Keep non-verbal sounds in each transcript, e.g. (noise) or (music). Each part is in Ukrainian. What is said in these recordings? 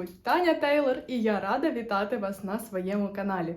Звуть Таня Тейлор, і я рада вітати вас на своєму каналі.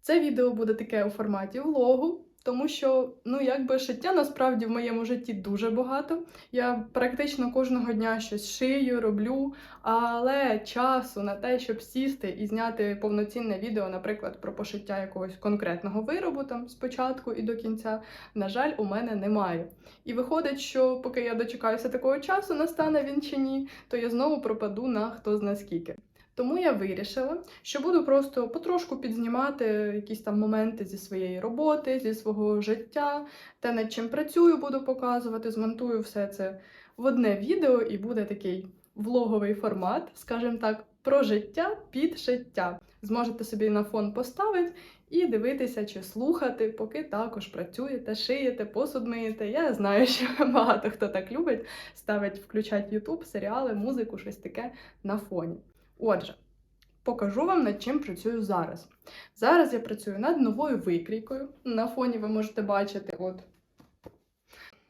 Це відео буде таке у форматі влогу, тому що, ну, якби шиття насправді в моєму житті дуже багато. Я практично кожного дня щось шию, роблю, але часу на те, щоб сісти і зняти повноцінне відео, наприклад, про пошиття якогось конкретного виробу там спочатку і до кінця, на жаль, у мене немає. І виходить, що поки я дочекаюся такого часу, настане він чи ні, то я знову пропаду на хто зна скільки. Тому я вирішила, що буду просто потрошку підзнімати якісь там моменти зі своєї роботи, зі свого життя, те, над чим працюю, буду показувати, змонтую все це в одне відео, і буде такий влоговий формат, скажімо так, про життя під шиття. Зможете собі на фон поставити і дивитися чи слухати, поки також працюєте, шиєте, посуд миєте. Я знаю, що (laughs) багато хто так любить, ставить, включать YouTube, серіали, музику, щось таке на фоні. Отже, покажу вам, над чим працюю зараз. Зараз я працюю над новою викрійкою. На фоні ви можете бачити, от.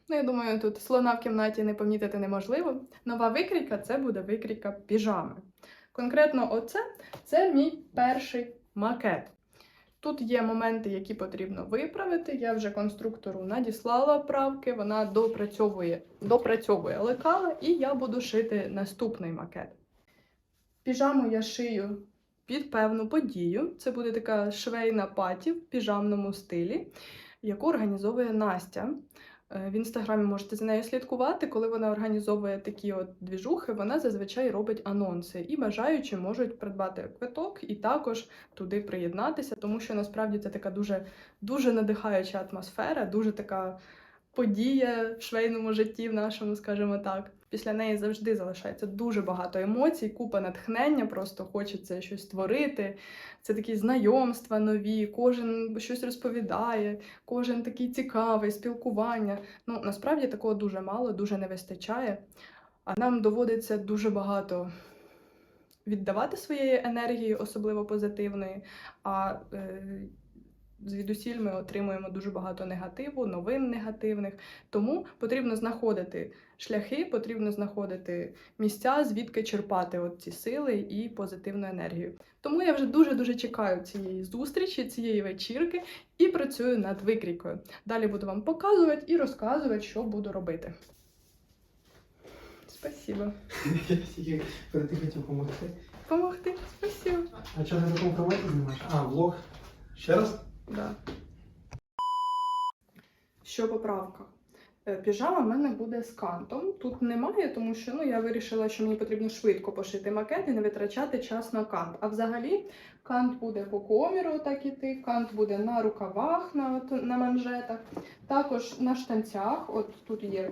Ну, я думаю, тут слона в кімнаті не помітити неможливо. Нова викрійка це буде викрійка піжами. Конкретно, оце це мій перший макет. Тут є моменти, які потрібно виправити. Я вже конструктору надіслала правки, вона допрацьовує, допрацьовує лекала, і я буду шити наступний макет. Піжаму я шию під певну подію. Це буде така швейна паті в піжамному стилі, яку організовує Настя. Е, В інстаграмі можете за нею слідкувати. Коли вона організовує такі от двіжухи, вона зазвичай робить анонси. І бажаючі можуть придбати квиток і також туди приєднатися, тому що насправді це така дуже, дуже надихаюча атмосфера, дуже така подія в швейному житті, в нашому, скажімо так. Після неї завжди залишається дуже багато емоцій, купа натхнення, просто хочеться щось створити. Це такі знайомства нові, кожен щось розповідає, кожен такий цікавий, спілкування. Ну, насправді такого дуже мало, дуже не вистачає. А нам доводиться дуже багато віддавати своєї енергії, особливо позитивної. А е, звідусіль ми отримуємо дуже багато негативу, новин негативних. Тому потрібно знаходити шляхи, потрібно знаходити місця, звідки черпати от ці сили і позитивну енергію. Тому я вже дуже-дуже чекаю цієї зустрічі, цієї вечірки і працюю над викрійкою. Далі буду вам показувати і розказувати, що буду робити. Спасибо. Я перед хотів допомогти. Помогти? Спасибо. А чого на такому форматі знімаєш? А, влог. Ще раз? Да. Що поправка? Е, Піжама в мене буде з кантом. Тут немає, тому що ну, я вирішила, що мені потрібно швидко пошити макет і не витрачати час на кант. А взагалі кант буде по коміру так іти, кант буде на рукавах, на, на манжетах, також на штанцях. От тут є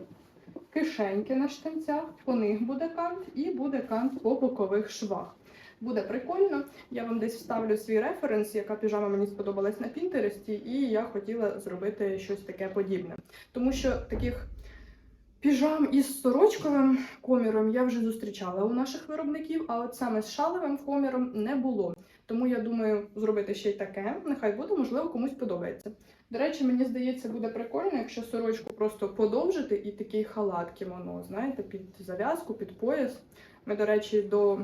кишеньки на штанцях, по них буде кант, і буде кант по бокових швах. Буде прикольно. Я вам десь вставлю свій референс, яка піжама мені сподобалась на Пінтересті, і я хотіла зробити щось таке подібне. Тому що таких піжам із сорочковим коміром я вже зустрічала у наших виробників, а от саме з шалевим коміром не було. Тому я думаю зробити ще й таке. Нехай буде, можливо, комусь подобається. До речі, мені здається, буде прикольно, якщо сорочку просто подовжити і такий халат кімоно, знаєте, під зав'язку, під пояс. Ми, до речі, до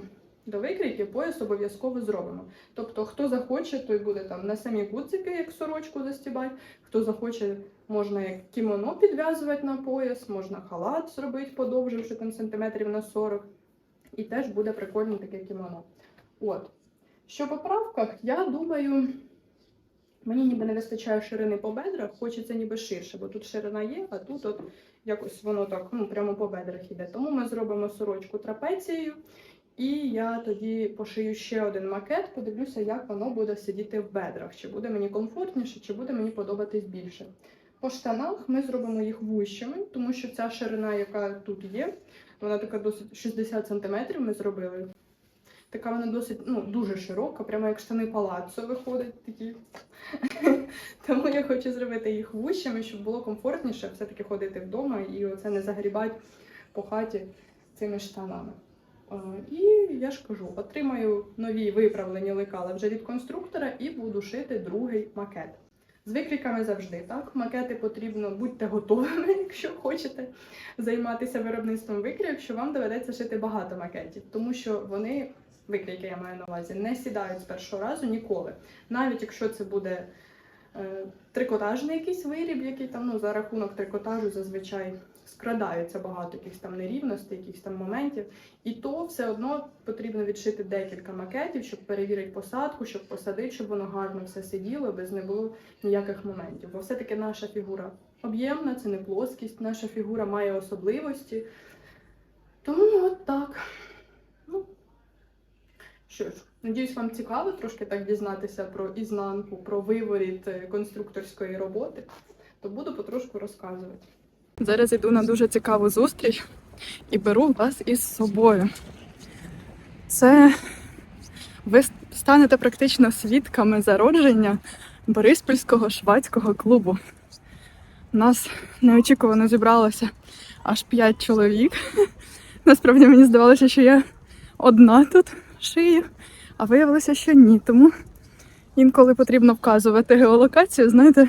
до викрійки пояс обов'язково зробимо. Тобто, хто захоче, той буде там на самі гудзики, як сорочку застібати. Хто захоче, можна як кімоно підв'язувати на пояс, можна халат зробити, подовживши там сантиметрів на 40. І теж буде прикольне таке кімоно. От. Що по правках, я думаю, мені ніби не вистачає ширини по бедрах, хочеться ніби ширше, бо тут ширина є, а тут от якось воно так ну, прямо по бедрах іде. Тому ми зробимо сорочку трапецією. І я тоді пошию ще один макет, подивлюся, як воно буде сидіти в бедрах. Чи буде мені комфортніше, чи буде мені подобатись більше. По штанах ми зробимо їх вущими, тому що ця ширина, яка тут є, вона така досить 60 см ми зробили. Така вона досить ну, дуже широка, прямо як штани палаццо виходить такі. (laughs) Тому я хочу зробити їх вущими, щоб було комфортніше все-таки ходити вдома і оце не загрібати по хаті цими штанами. Е, І я ж кажу, отримаю нові виправлені лекала вже від конструктора і буду шити другий макет. З викрійками завжди так. Макети потрібно, будьте готовими, (laughs) якщо хочете займатися виробництвом викрійок, що вам доведеться шити багато макетів, тому що вони, викрійки я маю на увазі, не сідають з першого разу ніколи. Навіть якщо це буде е, трикотажний якийсь виріб, який там ну, за рахунок трикотажу зазвичай скрадаються багато якихось там нерівностей, якихось там моментів. І то все одно потрібно відшити декілька макетів, щоб перевірити посадку, щоб посадити, щоб воно гарно все сиділо, без не було ніяких моментів. Бо все-таки наша фігура об'ємна, це не плоскість, наша фігура має особливості. Тому от так. Ну, що ж, надіюсь, вам цікаво трошки так дізнатися про ізнанку, про виворіт е, конструкторської роботи, то буду потрошку розказувати. Зараз йду на дуже цікаву зустріч і беру вас із собою. Це ви станете практично свідками зародження Бориспільського швадського клубу. Нас неочікувано зібралося аж п'ять чоловік. Насправді мені здавалося, що я одна тут шию, а виявилося, що ні. Тому інколи потрібно вказувати геолокацію, знаєте,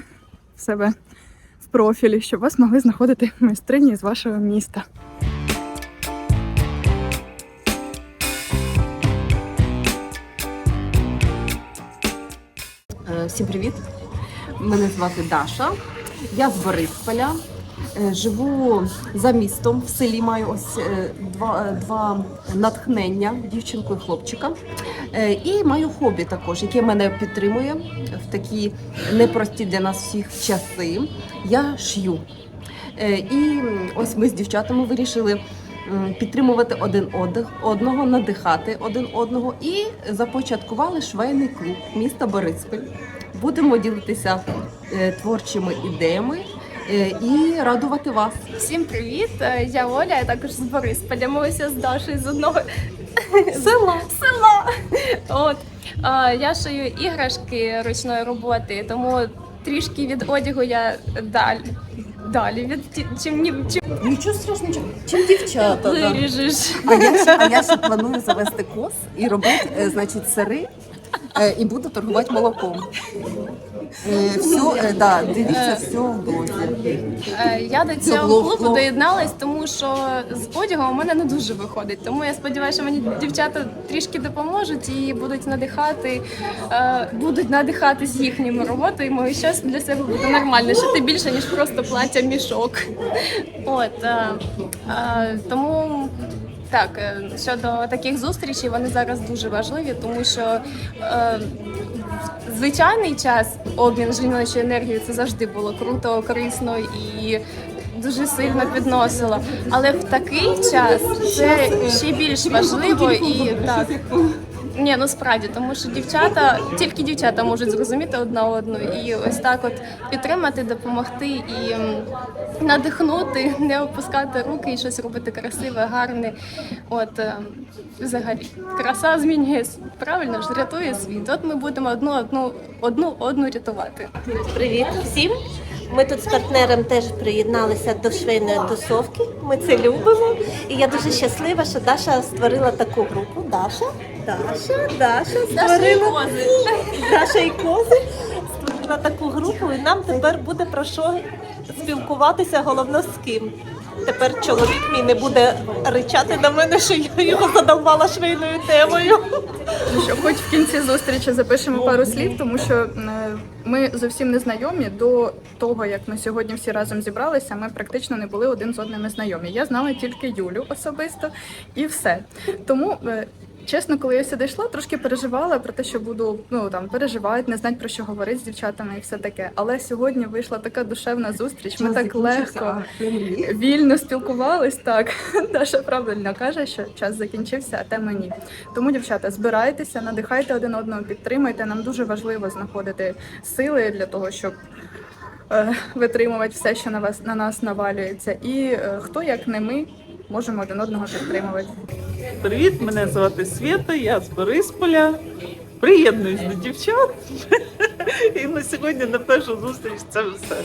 в себе профілі, щоб вас могли знаходити майстрині з вашого міста. Е, Всім привіт! Мене звати Даша. Я з Борисполя. Е, Живу за містом в селі. Маю ось е, два, е, два натхнення дівчинку і хлопчика. І маю хобі також, яке мене підтримує в такі непрості для нас всіх часи. Я шью. І ось ми з дівчатами вирішили підтримувати один одного, надихати один одного і започаткували швейний клуб міста Бориспіль. Будемо ділитися творчими ідеями і радувати вас. Всім привіт! Е, Я Оля, я також з Борисполя. Ми ось з Дашою з одного Села. (laughs) села. От е, я шию іграшки ручної роботи, тому трішки від одягу я далі. Далі від ті- чим ні чим Нічого страшного, чим дівчата. да. виріжеш. А я ще, а я ще планую завести коз і робити, е, значить, сири. Е, І буду торгувати молоком. Е, Все, е, да, дивіться, все в блозі. Е, Я до цього блог, клубу блог. доєдналась, тому що з одягом у мене не дуже виходить. Тому я сподіваюся, що мені дівчата трішки допоможуть і будуть надихати, е, будуть надихатись їхніми роботами. І щось для себе буде нормально, шити більше ніж просто плаття мішок. От е, е, тому. Так, е, щодо таких зустрічей, вони зараз дуже важливі, тому що е, в звичайний час обмін жіночою енергією це завжди було круто, корисно і дуже сильно підносило. Але в такий час це ще більш важливо і так. Ні, ну справді, тому що дівчата, тільки дівчата можуть зрозуміти одна одну і ось так от підтримати, допомогти і надихнути, не опускати руки і щось робити красиве, гарне. От е, взагалі, краса змінює правильно ж рятує світ. От ми будемо одну одну одну одну рятувати. Привіт всім! Ми тут з партнером теж приєдналися до швейної тусовки. Ми це любимо. І я дуже щаслива, що Даша створила таку групу. Даша, Даша, Даша створила Даша і кози створила таку групу, і нам тепер буде про що спілкуватися, головно з ким. Тепер чоловік мій не буде ричати на мене, що я його задовбала швейною темою. Що, хоч в кінці зустрічі запишемо пару слів, тому що е, ми зовсім не знайомі до того, як ми сьогодні всі разом зібралися. Ми практично не були один з одним знайомі. Я знала тільки Юлю особисто і все. Тому. Чесно, коли я сюди йшла, трошки переживала про те, що буду ну там переживати, не знати про що говорити з дівчатами і все таке. Але сьогодні вийшла така душевна зустріч. Ми так легко вільно спілкувались. Так (laughs) Даша правильно каже, що час закінчився, а тема ні. Тому, дівчата, збирайтеся, надихайте один одного, підтримуйте. Нам дуже важливо знаходити сили для того, щоб. е, Витримувати все, що на вас на нас навалюється, і е, хто як не ми можемо один одного підтримувати. Привіт, мене звати Свята, я з Борисполя. Приєднуюсь до дівчат. (laughs) І на сьогодні на першу зустріч це все.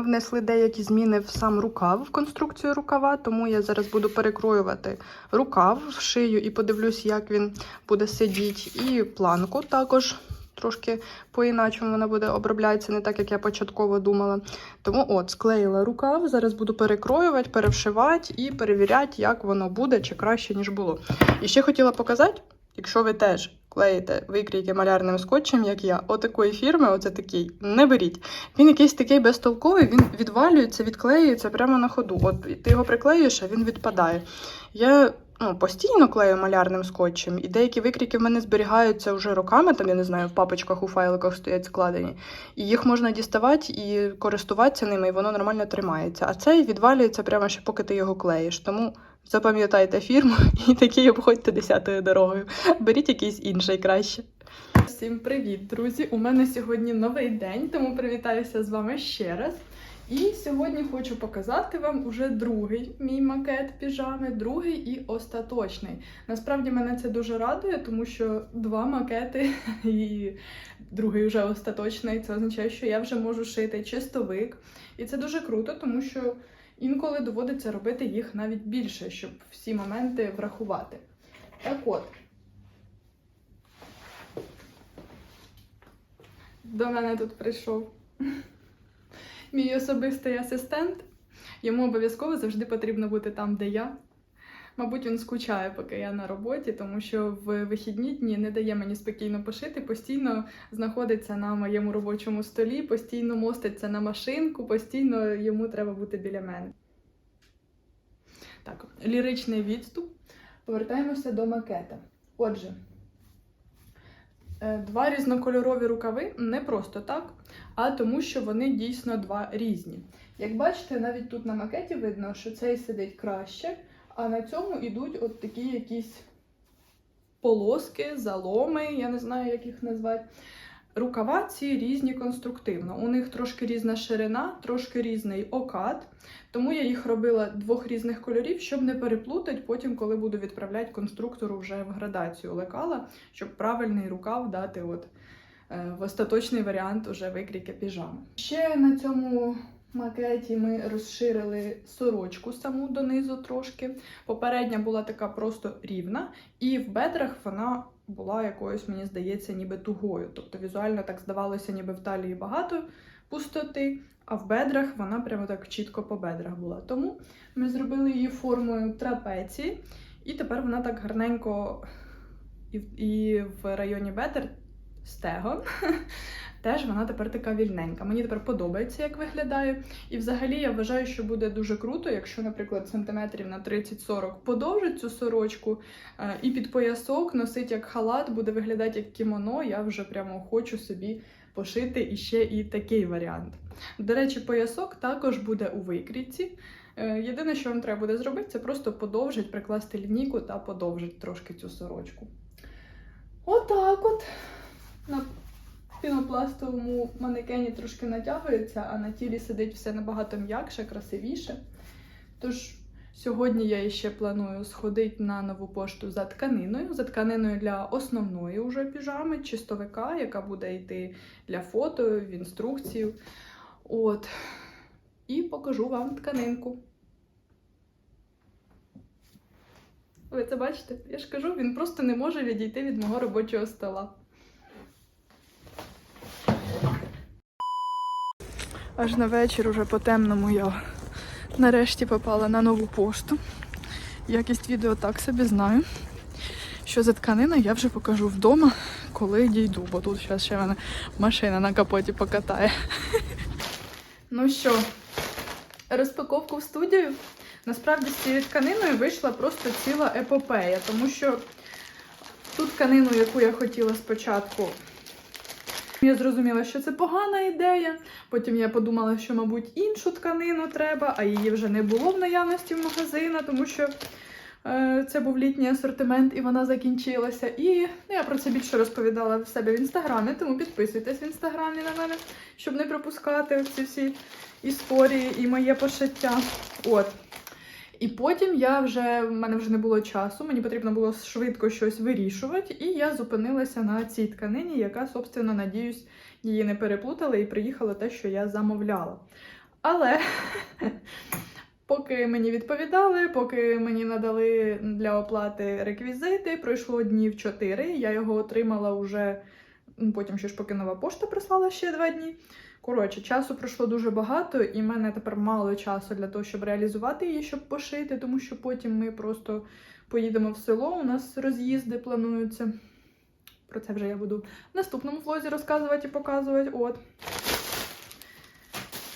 Внесли деякі зміни в сам рукав, в конструкцію рукава, тому я зараз буду перекроювати рукав в шию і подивлюсь, як він буде сидіти. І планку також трошки по-іначому вона буде оброблятися, не так, як я початково думала. Тому от, склеїла рукав, зараз буду перекроювати, перевшивати і перевіряти, як воно буде, чи краще, ніж було. І ще хотіла показати, якщо ви теж клеїте викрійки малярним скотчем, як я, отакої фірми, оце такий, не беріть. Він якийсь такий безтолковий, він відвалюється, відклеюється прямо на ходу. От ти його приклеїш, а він відпадає. Я ну, постійно клею малярним скотчем, і деякі викрійки в мене зберігаються вже роками, там, я не знаю, в папочках, у файликах стоять складені. І їх можна діставати і користуватися ними, і воно нормально тримається. А цей відвалюється прямо ще поки ти його клеїш. Тому запам'ятайте фірму (laughs) і такий обходьте десятою дорогою. Беріть якийсь інший краще. Всім привіт, друзі! У мене сьогодні новий день, тому привітаюся з вами ще раз. І сьогодні хочу показати вам уже другий мій макет піжами, другий і остаточний. Насправді мене це дуже радує, тому що два макети (laughs) і другий вже остаточний. Це означає, що я вже можу шити чистовик. І це дуже круто, тому що інколи доводиться робити їх навіть більше, щоб всі моменти врахувати. Так от. До мене тут прийшов мій особистий асистент. Йому обов'язково завжди потрібно бути там, де я. Мабуть, він скучає, поки я на роботі, тому що в вихідні дні не дає мені спокійно пошити, постійно знаходиться на моєму робочому столі, постійно моститься на машинку, постійно йому треба бути біля мене. Так, ліричний відступ. Повертаємося до макета. Отже, е, два різнокольорові рукави не просто так, а тому, що вони дійсно два різні. Як бачите, навіть тут на макеті видно, що цей сидить краще, а на цьому йдуть от такі якісь полоски, заломи, я не знаю, як їх назвати. Рукава ці різні конструктивно. У них трошки різна ширина, трошки різний окат, тому я їх робила двох різних кольорів, щоб не переплутати потім, коли буду відправляти конструктору вже в градацію лекала, щоб правильний рукав дати от, е, в остаточний варіант уже викрійки піжами. Ще на цьому макеті ми розширили сорочку саму донизу трошки. Попередня була така просто рівна, і в бедрах вона була якоюсь, мені здається, ніби тугою. Тобто візуально так здавалося, ніби в талії багато пустоти, а в бедрах вона прямо так чітко по бедрах була. Тому ми зробили її формою трапеції, і тепер вона так гарненько і, в районі бедер стегон. Теж вона тепер така вільненька. Мені тепер подобається, як виглядає. І взагалі я вважаю, що буде дуже круто, якщо, наприклад, сантиметрів на 30-40 подовжить цю сорочку е, і під поясок носить як халат, буде виглядати як кімоно. Я вже прямо хочу собі пошити і ще і такий варіант. До речі, поясок також буде у викрійці. Е, Єдине, що вам треба буде зробити, це просто подовжить, прикласти лінійку та подовжить трошки цю сорочку. Отак от. Пінопластовому манекені трошки натягується, а на тілі сидить все набагато м'якше, красивіше. Тож сьогодні я ще планую сходити на нову пошту за тканиною, за тканиною для основної уже піжами, чистовика, яка буде йти для фото, в інструкцію. От. І покажу вам тканинку. Ви це бачите? Я ж кажу, він просто не може відійти від мого робочого стола. Аж на вечір, уже по темному я нарешті попала на нову пошту. Якість відео так собі знаю. Що за тканина, я вже покажу вдома, коли дійду, бо тут зараз ще мене машина на капоті покатає. (laughs) Ну що, розпаковку в студію. Насправді з цією тканиною вийшла просто ціла епопея, тому що ту тканину, яку я хотіла спочатку, я зрозуміла, що це погана ідея. Потім я подумала, що, мабуть, іншу тканину треба, а її вже не було в наявності в магазина, тому що е, це був літній асортимент і вона закінчилася. І ну, я про це більше розповідала в себе в інстаграмі, тому підписуйтесь в інстаграмі на мене, щоб не пропускати ці всі історії і моє пошиття. От. І потім я вже в мене вже не було часу, мені потрібно було швидко щось вирішувати, і я зупинилася на цій тканині, яка, собственно, надіюсь, її не переплутала і приїхало те, що я замовляла. Але (laughs) поки мені відповідали, поки мені надали для оплати реквізити, пройшло днів 4. Я його отримала вже потім ще ж поки нова пошта прислала ще два дні. Коротше, часу пройшло дуже багато, і в мене тепер мало часу для того, щоб реалізувати її, щоб пошити, тому що потім ми просто поїдемо в село. У нас роз'їзди плануються. Про це вже я буду в наступному влозі розказувати і показувати. От.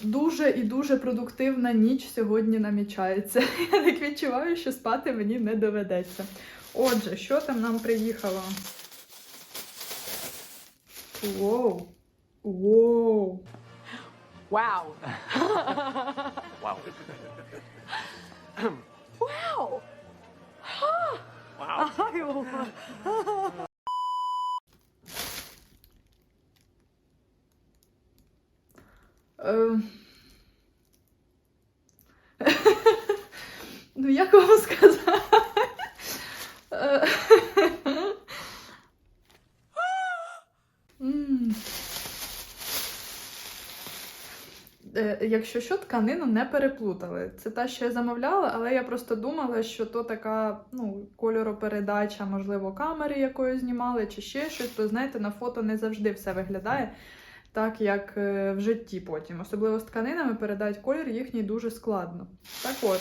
Дуже і дуже продуктивна ніч сьогодні намічається. (laughs) Я так відчуваю, що спати мені не доведеться. Отже, що там нам приїхало? Воу! Воу! Wow. Wow. (laughs) Wow. Wow. Е... ну, як вам сказати? Е, М. Е, Якщо що, тканину не переплутали. Це та, що я замовляла, але я просто думала, що то така ну, кольоропередача, можливо, камери якою знімали, чи ще щось. Бо знаєте, на фото не завжди все виглядає так, як е, в житті потім. Особливо з тканинами передати колір їхній дуже складно. Так от.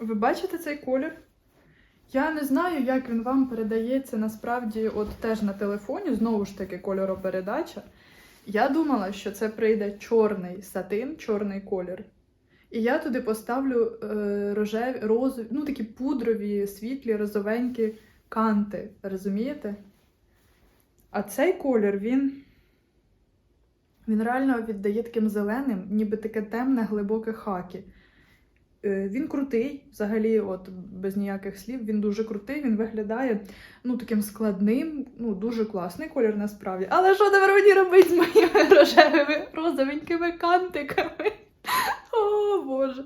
Ви бачите цей колір? Я не знаю, як він вам передається насправді, от теж на телефоні, знову ж таки, кольоропередача. Я думала, що це прийде чорний сатин, чорний колір. І я туди поставлю е, рожеві, розові, ну такі пудрові, світлі, розовенькі канти. Розумієте? А цей колір, він. Він реально віддає таким зеленим, ніби таке темне, глибоке хакі. Е, Він крутий, взагалі, от без ніяких слів, він дуже крутий, він виглядає ну, таким складним, ну, дуже класний колір насправді. Але що тепер мені робити з моїми рожевими розовенькими кантиками? О, Боже.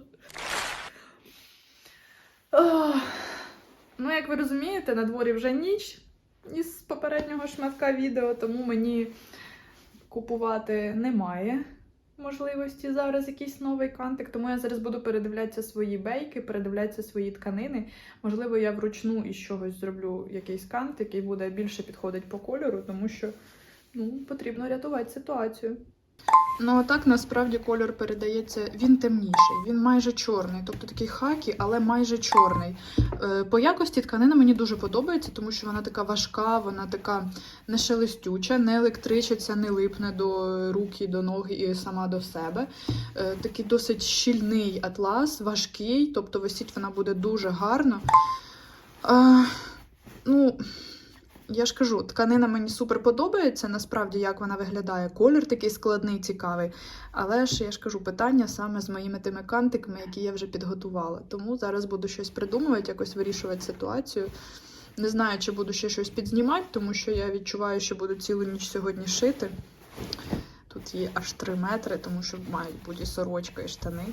Ох. Ну, як ви розумієте, на дворі вже ніч із попереднього шматка відео, тому мені купувати немає можливості зараз якийсь новий кантик, тому я зараз буду передивлятися свої бейки, передивлятися свої тканини. Можливо, я вручну із чогось зроблю якийсь кантик, який буде більше підходить по кольору, тому що ну, потрібно рятувати ситуацію. Ну, а так насправді кольор передається, він темніший, він майже чорний, тобто такий хакі, але майже чорний. Е, По якості тканина мені дуже подобається, тому що вона така важка, вона така не шелестюча, не електричиться, не липне до рук і до ноги і сама до себе. Е, Такий досить щільний атлас, важкий, тобто висіть вона буде дуже гарно. Е, Ну, я ж кажу, тканина мені супер подобається, насправді, як вона виглядає. Колір такий складний, цікавий. Але ж я ж кажу, питання саме з моїми тими кантиками, які я вже підготувала. Тому зараз буду щось придумувати, якось вирішувати ситуацію. Не знаю, чи буду ще щось підзнімати, тому що я відчуваю, що буду цілу ніч сьогодні шити. Тут є аж 3 метри, тому що мають бути сорочка і штани.